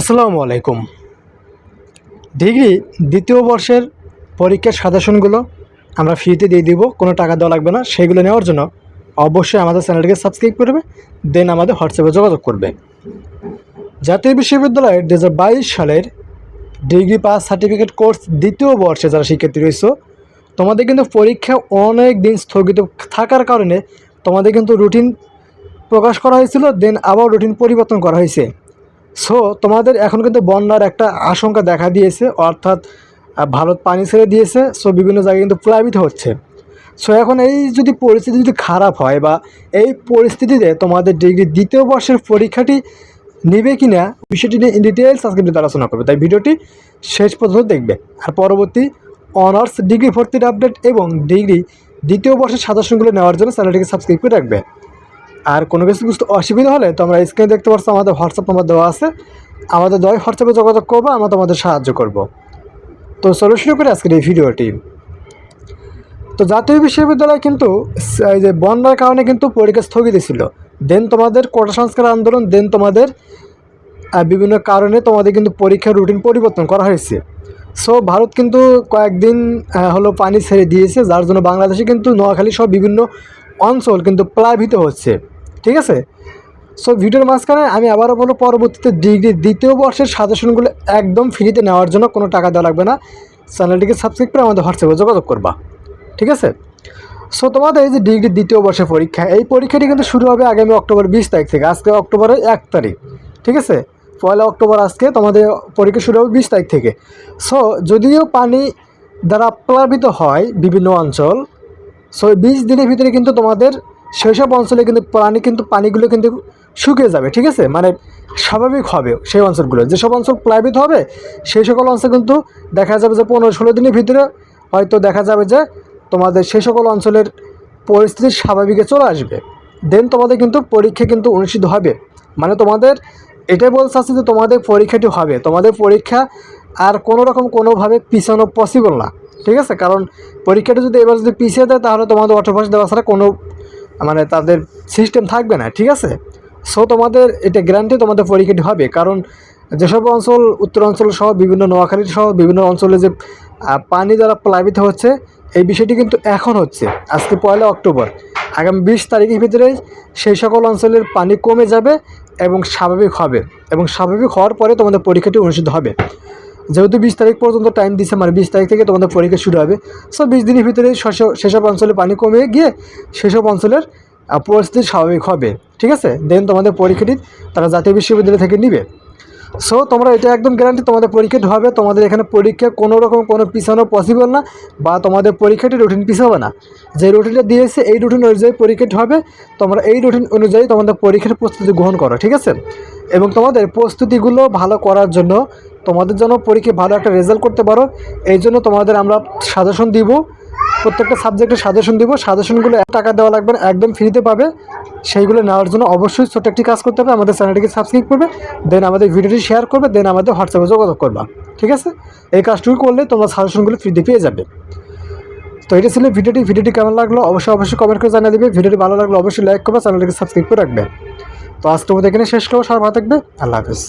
আসসালামু আলাইকুম। ডিগ্রি দ্বিতীয় বর্ষের পরীক্ষার সাজেশনগুলো আমরা ফ্রিতে দিয়ে দিব, কোনো টাকা দেওয়া লাগবে না, সেগুলো নেওয়ার জন্য অবশ্যই আমাদের চ্যানেলটিকে সাবস্ক্রাইব করবে, দেন আমাদের হোয়াটসঅ্যাপে যোগাযোগ করবে। জাতীয় বিশ্ববিদ্যালয়ের দু হাজার বাইশ সালের ডিগ্রি পাস সার্টিফিকেট কোর্স দ্বিতীয় বর্ষে যারা শিক্ষার্থী রয়েছে, তোমাদের কিন্তু পরীক্ষা অনেক দিন স্থগিত থাকার কারণে তোমাদের কিন্তু রুটিন প্রকাশ করা হয়েছিল, দেন আবার রুটিন পরিবর্তন করা হয়েছে। সো তোমাদের এখন কিন্তু বন্যার একটা আশঙ্কা দেখা দিয়েছে, অর্থাৎ ভারত পানি ছেড়ে দিয়েছে সো বিভিন্ন জায়গায় কিন্তু প্লাবিত হচ্ছে। সো এখন এই যদি পরিস্থিতি যদি খারাপ হয় বা এই পরিস্থিতিতে তোমাদের ডিগ্রি দ্বিতীয় বর্ষের পরীক্ষাটি নেবে কি না বিষয়টি নিয়ে ইন ডিটেলস আজকে ভিডিওতে আলোচনা করবে। তাই ভিডিওটি শেষ পর্যন্ত দেখবে। আর পরবর্তী অনার্স ডিগ্রি ভর্তির আপডেট এবং ডিগ্রি দ্বিতীয় বর্ষের সাজেশনগুলো নেওয়ার জন্য চ্যানেলটিকে সাবস্ক্রাইব করে রাখবে। আর কোনো কিছু বুঝতে অসুবিধা হলে তোমরা স্ক্রিনে দেখতে পাচ্ছ আমাদের হোয়াটসঅ্যাপ নাম্বার দেওয়া আছে। আমাদের দয় হোয়াটসঅ্যাপে যোগাযোগ করব, আমরা তোমাদের সাহায্য করব। তো চলো শুরু করি আজকের এই ভিডিওটি। তো জাতীয় বিশ্ববিদ্যালয় কিন্তু এই যে বন্যার কারণে কিন্তু পরীক্ষা স্থগিত ছিল। দেন তোমাদের কোটা সংস্কার আন্দোলন দেন তোমাদের বিভিন্ন কারণে তোমাদের কিন্তু পরীক্ষার রুটিন পরিবর্তন করা হয়েছে। সো ভারত কিন্তু কয়েকদিন হলো পানি ছেড়ে দিয়েছে, যার জন্য বাংলাদেশে কিন্তু নোয়াখালী সহ বিভিন্ন অঞ্চল কিন্তু প্লাবিত হচ্ছে, ঠিক আছে? সো ভিডিওর মাঝখানে আমি আবারও বলব, পরবর্তীতে ডিগ্রি দ্বিতীয় বর্ষের সাজেশনগুলো একদম ফ্রিতে নেওয়ার জন্য কোনো টাকা দেওয়া লাগবে না। চ্যানেলটিকে সাবস্ক্রাইব করে আমাদের হোয়াটসঅ্যাপে যোগাযোগ করবা, ঠিক আছে? সো তোমাদের এই যে ডিগ্রি দ্বিতীয় বর্ষের পরীক্ষা, এই পরীক্ষাটি কিন্তু শুরু হবে আগামী অক্টোবর বিশ তারিখ থেকে, আজকে অক্টোবরের এক তারিখ, ঠিক আছে? পয়লা অক্টোবর আজকে তোমাদের পরীক্ষা শুরু হবে বিশ তারিখ থেকে। সো যদিও পানি দ্বারা প্লাবিত হয় বিভিন্ন অঞ্চল সো বিশ দিনের ভিতরে কিন্তু তোমাদের সব অঞ্চলে কিন্তু প্রাণী কিন্তু পানিগুলো কিন্তু শুকিয়ে যাবে, ঠিক আছে? মানে স্বাভাবিক হবে সেই অঞ্চলগুলো। যেসব অঞ্চল প্লাবিত হবে, সেই সকল অঞ্চল কিন্তু দেখা যাবে যে পনেরো ষোলো দিনের ভিতরে হয়তো দেখা যাবে যে তোমাদের সেই সকল অঞ্চলের পরিস্থিতি স্বাভাবিকে চলে আসবে। দেন তোমাদের কিন্তু পরীক্ষা কিন্তু অনুষ্ঠিত হবে। মানে তোমাদের এটাই বলতে চাচ্ছি যে তোমাদের পরীক্ষাটি হবে। তোমাদের পরীক্ষা আর কোনো রকম কোনোভাবে পিছানো পসিবল না। ঠিক আছে? কারণ পরীক্ষাটা যদি এবার যদি পিছিয়ে দেয়, তাহলে তোমাদের অটোপাস দেওয়া ছাড়া কোনো মানে তাদের সিস্টেম থাকবে না, ঠিক আছে? সো তোমাদের এটা গ্যারান্টি তোমাদের পরীক্ষাটি হবে। কারণ যেসব অঞ্চল, উত্তর অঞ্চল সহ বিভিন্ন, নোয়াখালী সহ বিভিন্ন অঞ্চলে যে পানি দ্বারা প্লাবিত হচ্ছে, এই বিষয়টি কিন্তু এখন হচ্ছে, আজকে পয়লা অক্টোবর। আগামী বিশ তারিখের ভিতরে সেই সকল অঞ্চলের পানি কমে যাবে এবং স্বাভাবিক হবে এবং স্বাভাবিক হওয়ার পরে তোমাদের পরীক্ষাটি অনুষ্ঠিত হবে। যেহেতু বিশ তারিখ পর্যন্ত টাইম দিচ্ছে মানে বিশ তারিখ থেকে তোমাদের পরীক্ষা শুরু হবে। সো বিশ দিনের ভিতরে সেসব- অঞ্চলে পানি কমে গিয়ে সেসব অঞ্চলের পরিস্থিতি স্বাভাবিক হবে। ঠিক আছে? দেন তোমাদের পরীক্ষাটি তারা জাতীয় বিশ্ববিদ্যালয় থেকে নিবে। সো তোমরা এটা একদম গ্যারান্টি তোমাদের পরীক্ষাটি হবে। তোমাদের এখানে পরীক্ষা কোনো রকম, কোনো পিছানো পসিবল না বা তোমাদের পরীক্ষাটি রুটিন পিছাবে না। যে রুটিনটা দিয়েছে, এই রুটিন অনুযায়ী পরীক্ষাটি হবে। তোমরা এই রুটিন অনুযায়ী তোমাদের পরীক্ষার প্রস্তুতি গ্রহণ করো। ঠিক আছে? এবং তোমাদের প্রস্তুতিগুলো ভালো করার জন্য তোমাদের জন্য পরীক্ষায় ভালো একটা রেজাল্ট করতে পারো। এই জন্য তোমাদের আমরা সাজেশন দিব। প্রত্যেকটা সাবজেক্টে সাজেশন দিব। সাজেশনগুলো এক টাকা দেওয়া লাগবে না, একদম ফ্রিতে পাবে। সেইগুলো নেওয়ার জন্য অবশ্যই ছোট্ট একটি কাজ করতে হবে। আমাদের চ্যানেলটিকে সাবস্ক্রাইব করবে দেন আমাদের ভিডিওটি শেয়ার করবে দেন আমাদের হোয়াটসঅ্যাপে যোগাযোগ করবা। ঠিক আছে? এই কাজটুকু করলে তোমরা সাজেশনগুলো ফ্রিতে পেয়ে যাবে। তো এটা ছিল ভিডিওটি। ভিডিওটি কেমন লাগল? অবশ্যই অবশ্যই কমেন্ট করে জানিয়ে দেবে। ভিডিওটি ভালো লাগল অবশ্যই লাইক করবে চ্যানেলটিকে সাবস্ক্রাইব করে রাখবে। তো আজ তোমাদের এখানে শেষ করব। সবাই ভালো থাকবে। আল্লাহ হাফেজ।